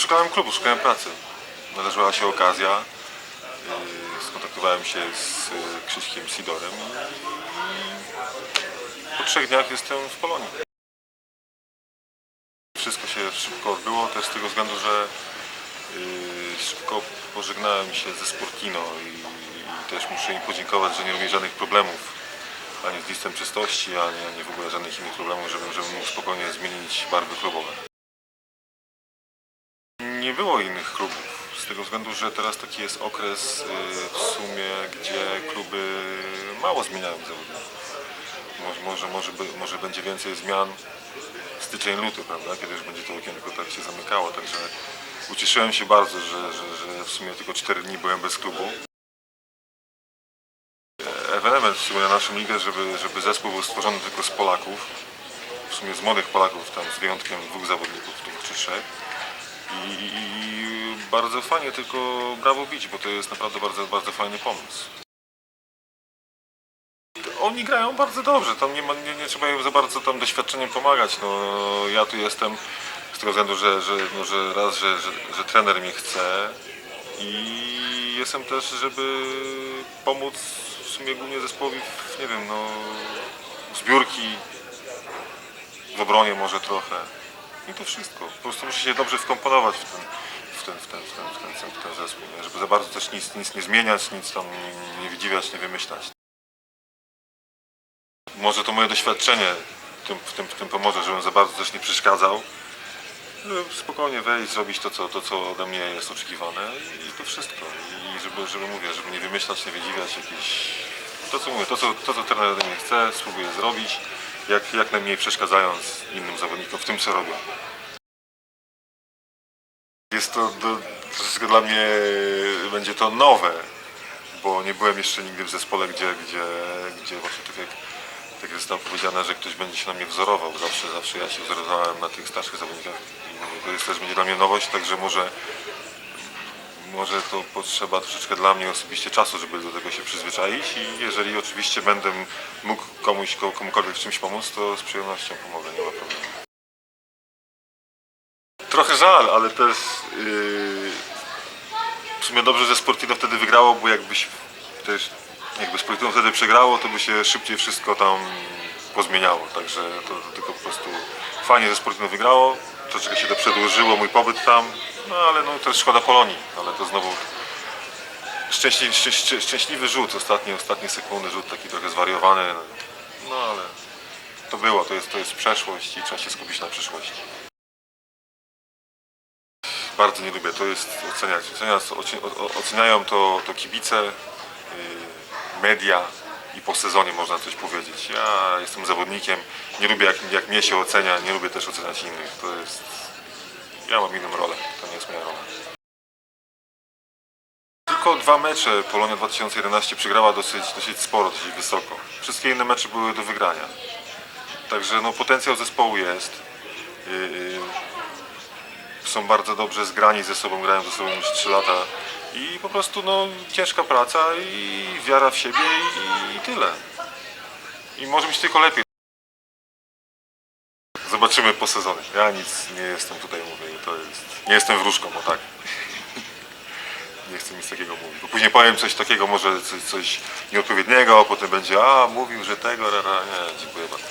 Szukałem klubu, szukałem pracy. Należała się okazja. Yy, Skontaktowałem się z yy, Krzyśkiem Sidorem i po trzech dniach jestem w Polonii. Wszystko się szybko odbyło, też z tego względu, że yy, szybko pożegnałem się ze Sportino i, też muszę im podziękować, że nie robię żadnych problemów ani z listem czystości, ani, ani w ogóle żadnych innych problemów, żebym, żebym mógł spokojnie zmienić barwy klubowe. Nie było innych klubów, z tego względu, że teraz taki jest okres y, w sumie, gdzie kluby mało zmieniają zawodników. Może, może, może, może będzie więcej zmian styczeń, luty, prawda, kiedy już będzie to okienko tak się zamykało, także ucieszyłem się bardzo, że, że, że w sumie tylko 4 dni byłem bez klubu. E, Ewenement w sumie na naszą ligę, żeby, żeby zespół był stworzony tylko z Polaków, w sumie z młodych Polaków, tam z wyjątkiem dwóch zawodników, dwóch czy trzech. I, i, bardzo fajnie, tylko brawo bić, bo to jest naprawdę bardzo, bardzo fajny pomysł. Oni grają bardzo dobrze, tam nie, ma, nie, nie trzeba im za bardzo tam doświadczeniem pomagać. No, ja tu jestem z tego względu, że, że, no, że raz, że, że, że trener mnie chce i jestem też, żeby pomóc w sumie głównie zespołowi, w, nie wiem, no, zbiórki, w obronie może trochę. I to wszystko. Po prostu muszę się dobrze wkomponować w ten, w ten, w ten, w ten, w ten, w ten, zespół, nie? żeby za bardzo też nic, nic nie zmieniać, nic tam nie, nie wydziwiać, nie wymyślać. Może to moje doświadczenie tym, w tym, w tym pomoże, żebym za bardzo też nie przeszkadzał. Żeby spokojnie wejść, zrobić to co, to, co ode mnie jest oczekiwane i to wszystko. I żeby, żeby mówię, żeby nie wymyślać, nie wydziwiać jakichś... To co mówię, to co, to, co trener ode mnie chce, spróbuję zrobić, jak, jak najmniej przeszkadzając innym zawodnikom w tym, co robią. Jest to do, troszeczkę dla mnie, będzie to nowe, bo nie byłem jeszcze nigdy w zespole, gdzie, gdzie, gdzie właśnie tak jak, tak jak zostało powiedziane, że ktoś będzie się na mnie wzorował. Zawsze, zawsze ja się wzorowałem na tych starszych zawodnikach to jest też będzie dla mnie nowość, także może, może to potrzeba troszeczkę dla mnie osobiście czasu, żeby do tego się przyzwyczaić i jeżeli oczywiście będę mógł komuś, komukolwiek w czymś pomóc, to z przyjemnością pomogę, nie ma problemu. Trochę żal, ale też yy, w sumie dobrze, że Sportino wtedy wygrało, bo jakbyś też jakby Sportino wtedy przegrało, to by się szybciej wszystko tam pozmieniało. Także to, to tylko po prostu fajnie, że Sportino wygrało. Troszeczkę się to przedłużyło, mój pobyt tam, no ale no też szkoda Polonii, ale to znowu szczęśliwy, szczęśliwy, szczęśliwy rzut, ostatnie, ostatnie sekundy, rzut taki trochę zwariowany, no ale to było, to jest, to jest przeszłość i trzeba się skupić na przyszłości. Bardzo nie lubię, to jest oceniać. Oceniają, to, to kibice, yy, media i po sezonie można coś powiedzieć. Ja jestem zawodnikiem, nie lubię jak, jak mnie się ocenia, nie lubię też oceniać innych. To jest... Ja mam inną rolę, to nie jest moja rola. Tylko dwa mecze Polonia 2011 przegrała dosyć, dosyć sporo, dosyć wysoko. Wszystkie inne mecze były do wygrania. Także no, potencjał zespołu jest. Yy, yy, są bardzo dobrze zgrani ze sobą, grają ze sobą już 3 lata i po prostu no, ciężka praca i wiara w siebie i, i tyle. I może być tylko lepiej. Zobaczymy po sezonie. Ja nic nie jestem tutaj, mówię, to jest... Nie jestem wróżką, o tak. Nie chcę nic takiego mówić. Bo później powiem coś takiego, może coś, coś nieodpowiedniego, a potem będzie, a mówił, że tego, rara. Nie, dziękuję bardzo.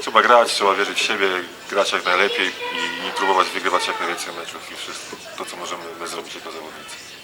Trzeba grać, trzeba wierzyć w siebie, grać jak najlepiej i, i próbować wygrywać jak najwięcej meczów i wszystko to, co możemy my zrobić jako zawodnicy.